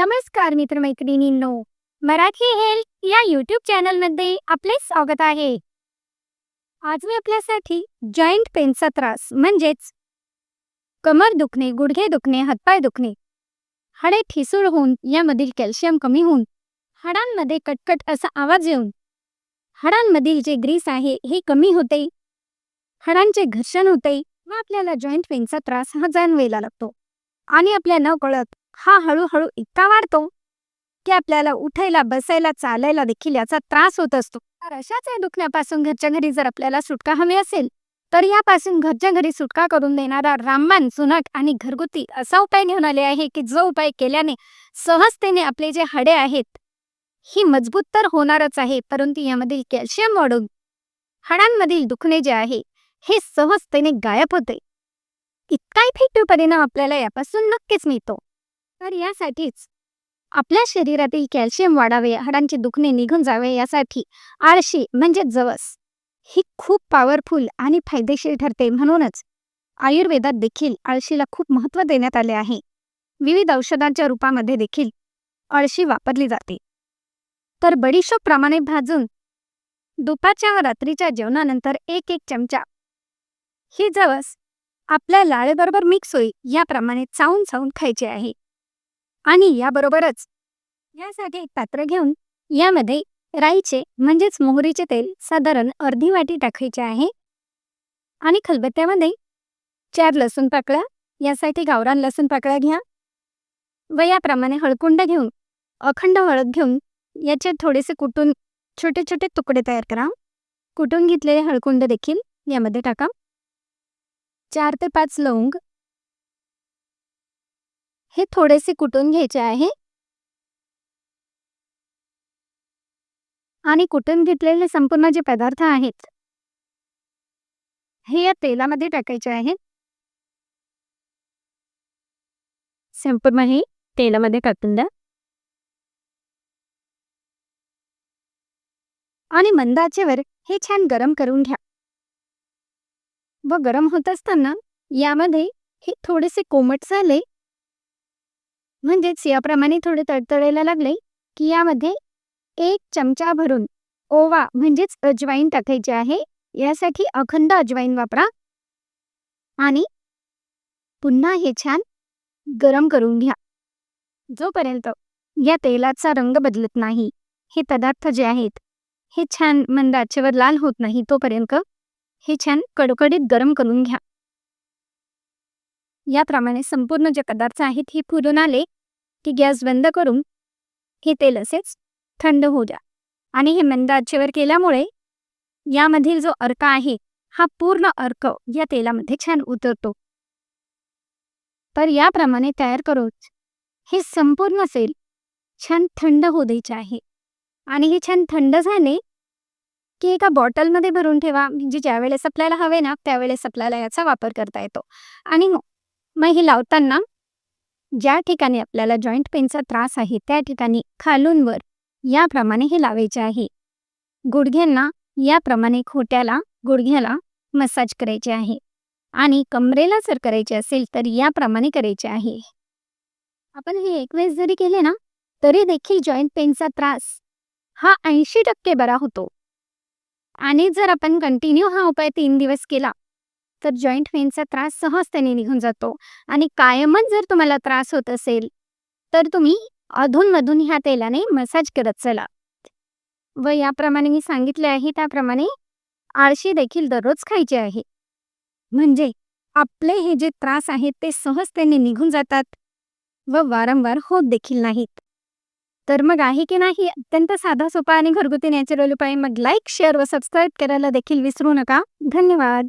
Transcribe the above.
नमस्कार मित्रमैत्रिणींनो. मराठी हेल्थ या युट्यूब चॅनलमध्ये आपले स्वागत आहे. आज मी आपल्यासाठी जॉईंट पेनचा त्रास म्हणजेच कमर दुखणे गुडघे दुखणे हातपाय दुखणे हाडे ठिसूळ होऊन यामधील कॅल्शियम कमी होऊन हाडांमध्ये कटकट असा आवाज येऊन हाडांमधील जे ग्रीस आहे हे कमी होते हाडांचे घर्षण होते व आपल्याला जॉईंट पेनचा त्रास हा जाणवायला लागतो. आणि आपल्या न कळत हा हळूहळू इतका वाढतो की आपल्याला उठायला बसायला चालायला देखील याचा त्रास होत असतो. तर अशाच या दुखण्यापासून घरच्या घरी जर आपल्याला सुटका हवी असेल तर यापासून घरच्या घरी सुटका करून देणारा रामबाण सुनट आणि घरगुती असा उपाय घेऊन आले आहे की जो उपाय केल्याने सहजतेने आपले जे हाडे आहेत ही मजबूत तर होणारच आहे परंतु यामधील कॅल्शियम वाढून हाडांमधील दुखणे जे आहे हे सहजतेने गायब होते. इतका इफेक्टिव्ह परिणाम आपल्याला यापासून नक्कीच मिळतो. तर यासाठीच. आपल्या शरीरातील कॅल्शियम वाढावे हाडांचे दुखणे निघून जावे यासाठी आळशी म्हणजे जवस. ही खूप पॉवरफुल आणि फायदेशीर ठरते म्हणूनच आयुर्वेदात देखील आळशीला खूप महत्त्व देण्यात आले आहे. विविध औषधांच्या रूपामध्ये देखील आळशी वापरली जाते. तर बडीशोप प्रमाणे भाजून दुपारच्या व रात्रीच्या जेवणानंतर एक एक चमचा ही जवस आपल्या लाळेबरोबर मिक्स होईल याप्रमाणे चावून चावून खायचे आहे. आणि याबरोबरच यासाठी एक पात्र घेऊन यामध्ये राईचे म्हणजेच मोहरीचे तेल साधारण अर्धी वाटी टाकायचे आहे. आणि खलबत्त्यामध्ये चार लसूण पाकळ्या यासाठी गावरान लसूण पाकळ्या घ्या. व याप्रमाणे हळकुंड घेऊन अखंड हळद घेऊन याचे थोडेसे कुटून छोटे छोटे तुकडे तयार करा. कुटून घेतलेले हळकुंड देखील यामध्ये टाका. चार ते पाच लवंग हे थोडेसे कुटून घ्यायचे आहे? आणि कुटून घेतलेले संपूर्ण जे पदार्थ आहेत? हे या तेलामध्ये टाकायचे आहेत संपूर्ण हे तेलामध्ये टाकून द्या. आणि मंदाचेवर हे छान गरम करून घ्या. व गरम होत असताना यामध्ये हे थोडेसे कोमट झाले म्हणजेच याप्रमाणे थोडे तडतडायला लागले की यामध्ये एक चमचा भरून ओवा म्हणजेच अजवाईन टाकायचे आहे यासाठी अखंड अजवाईन वापरा. आणि पुन्हा हे छान गरम करून घ्या. जोपर्यंत या तेलाचा रंग बदलत नाही हे पदार्थ जे आहेत हे छान मंदाचेवर लाल होत नाही तोपर्यंत हे छान कडकडीत गरम करून घ्या. याप्रमाणे संपूर्ण जे पदार्थ आहेत हे फुलून आले की गॅस बंद करून हे तेल असेच थंड होऊ द्या. आणि हे मंद आचेवर केल्यामुळे यामधील जो अर्क आहे हा पूर्ण अर्क या तेलामध्ये छान उतरतो. तर याप्रमाणे तयार करून हे संपूर्ण तेल छान थंड होऊ द्यायचे आहे. आणि हे छान थंड झाले की एका बॉटलमध्ये भरून ठेवा. म्हणजे ज्यावेळेस आपल्याला हवे ना त्यावेळेस आपल्याला याचा वापर करता येतो. आणि मग हे लावताना ज्या ठिकाणी आपल्याला जॉईंट पेनचा त्रास आहे त्या ठिकाणी खालून वर याप्रमाणे हे लावायचे आहे. गुडघ्यांना याप्रमाणे खोट्याला गुडघ्याला मसाज करायचे आहे. आणि कमरेला जर करायचे असेल तर याप्रमाणे करायचे आहे. आपण हे एक वेळेस जरी केले ना तरी देखील जॉईंट पेनचा त्रास हा ऐंशी टक्के बरा होतो. आणि जर आपण कंटिन्यू हा उपाय तीन दिवस केला तर जॉईंट पेनचा त्रास सहजतेने निघून जातो. आणि कायमच जर तुम्हाला त्रास होत असेल तर तुम्ही अधूनमधून ह्या तेलाने मसाज करत चला. व याप्रमाणे मी सांगितले आहे त्याप्रमाणे आळशी देखील दररोज खायचे आहे. म्हणजे आपले हे जे त्रास आहेत ते सहजतेने निघून जातात व वारंवार होत देखील नाहीत. तर मग आहे की नाही? अत्यंत साधा सोपा आणि घरगुती नॅचरल उपाय. मग लाईक शेअर व सबस्क्राईब करायला देखील विसरू नका. धन्यवाद.